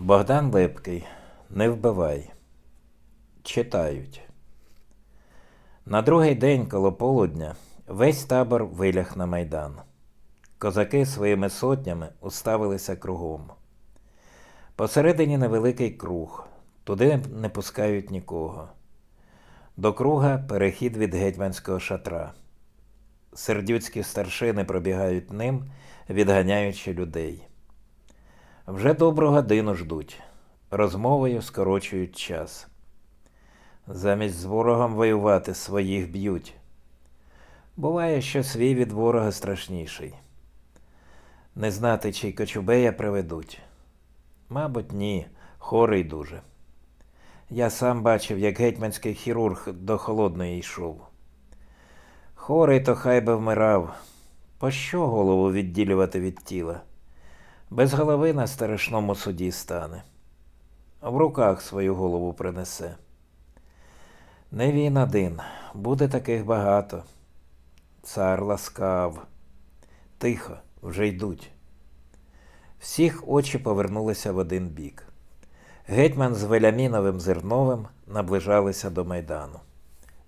Богдан Лепкий. Не вбивай. Читають. На другий день коло полудня весь табор виляг на майдан. Козаки своїми сотнями уставилися кругом. Посередині невеликий круг, туди не пускають нікого. До круга перехід від гетьманського шатра. Сердюцькі старшини пробігають ним, відганяючи людей. Вже добру годину ждуть, розмовою скорочують час. Замість з ворогом воювати своїх б'ють. Буває, що свій від ворога страшніший. Не знати, чий кочубея приведуть. Мабуть, ні, хорий дуже. Я сам бачив, як гетьманський хірург до холодної йшов. Хорий то хай би вмирав. Пощо голову відділювати від тіла? Без голови на страшному суді стане. В руках свою голову принесе. Не він один, буде таких багато. Цар ласкав. Тихо, вже йдуть. Всіх очі повернулися в один бік. Гетьман з Веляміновим Зерновим наближалися до майдану.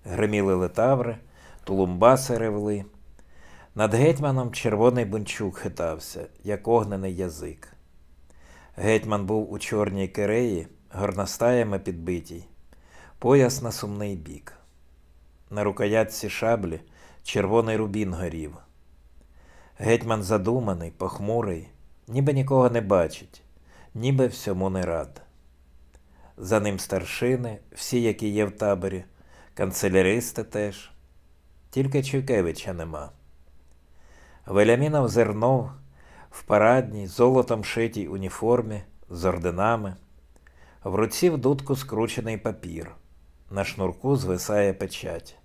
Гриміли летаври, тулумбаси ревли. Над гетьманом червоний бунчук хитався, як огнений язик. Гетьман був у чорній киреї, горностаями підбитій, пояс на сумний бік. На рукоятці шаблі червоний рубін горів. Гетьман задуманий, похмурий, ніби нікого не бачить, ніби всьому не рад. За ним старшини, всі, які є в таборі, канцеляристи теж, тільки Чуйкевича нема. Велямінов зернов в парадній, золотом шитій уніформі з орденами. В руці в дудку скручений папір. На шнурку звисає печать.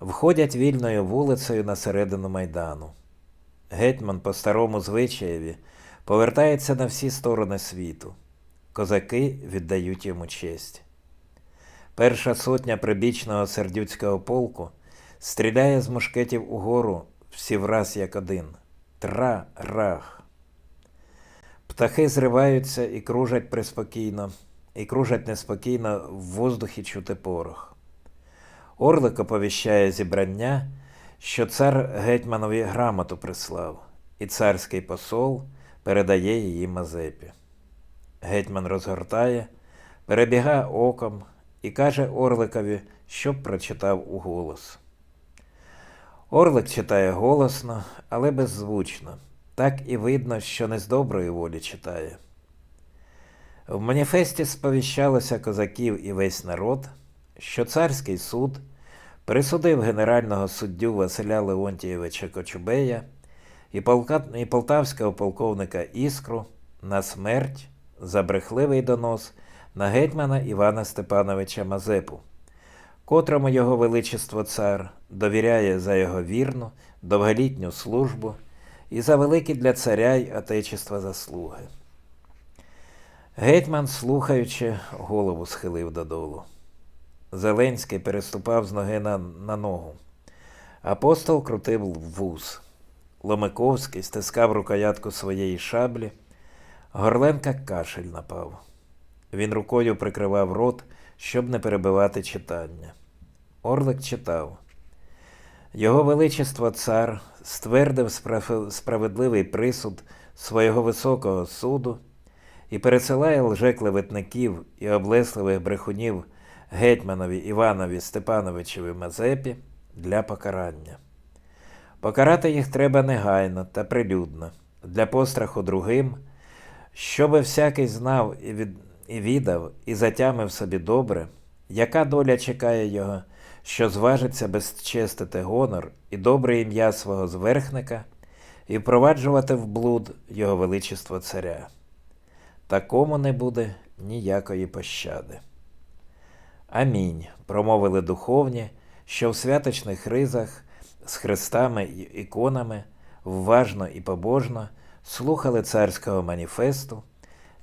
Входять вільною вулицею на середину майдану. Гетьман по старому звичаєві повертається на всі сторони світу. Козаки віддають йому честь. Перша сотня прибічного сердюцького полку стріляє з мушкетів угору всі враз як один. Тра-рах. Птахи зриваються і кружать приспокійно, і кружать неспокійно в воздухі чути порох. Орлик оповіщає зібрання, що цар гетьманові грамоту прислав, і царський посол передає її Мазепі. Гетьман розгортає, перебігає оком і каже Орликові, щоб прочитав уголос. Орлик читає голосно, але беззвучно. Так і видно, що не з доброї волі читає. В маніфесті сповіщалося козаків і весь народ, що царський суд присудив генерального суддю Василя Леонтійовича Кочубея і, і полтавського полковника Іскру на смерть за брехливий донос на гетьмана Івана Степановича Мазепу, котрому його величество цар довіряє за його вірну, довголітню службу і за великі для царя й отечества заслуги. Гетьман, слухаючи, голову схилив додолу. Зеленський переступав з ноги на, на ногу. Апостол крутив вуз. Ломиковський стискав рукоятку своєї шаблі. Горленка кашель напав. Він рукою прикривав рот, щоб не перебивати читання. Орлик читав. Його величество цар ствердив справ- справедливий присуд свого високого суду і пересилає лжеклеветників і облесливих брехунів гетьманові Іванові Степановичеві Мазепі для покарання. Покарати їх треба негайно та прилюдно, для постраху другим, щоби всякий знав і, від... і відав, і затямив собі добре, яка доля чекає його, що зважиться безчестити гонор і добре ім'я свого зверхника і впроваджувати в блуд його величество царя. Такому не буде ніякої пощади. Амінь. промовили духовні, що в святочних ризах з хрестами і іконами вважно і побожно слухали царського маніфесту,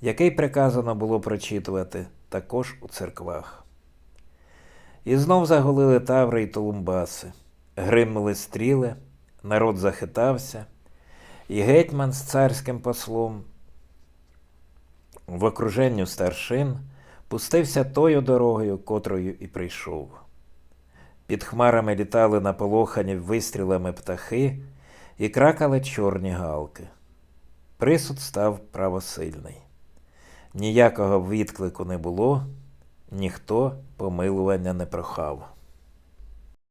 який приказано було прочитувати також у церквах. І знов загулили таври й толумбаси, гримнули стріли, народ захитався, і гетьман з царським послом в окруженню старшин пустився тою дорогою, котрою і прийшов. Під хмарами літали наполохані вистрілами птахи і кракали чорні галки. Присуд став правосильний. Ніякого відклику не було, ніхто помилування не прохав.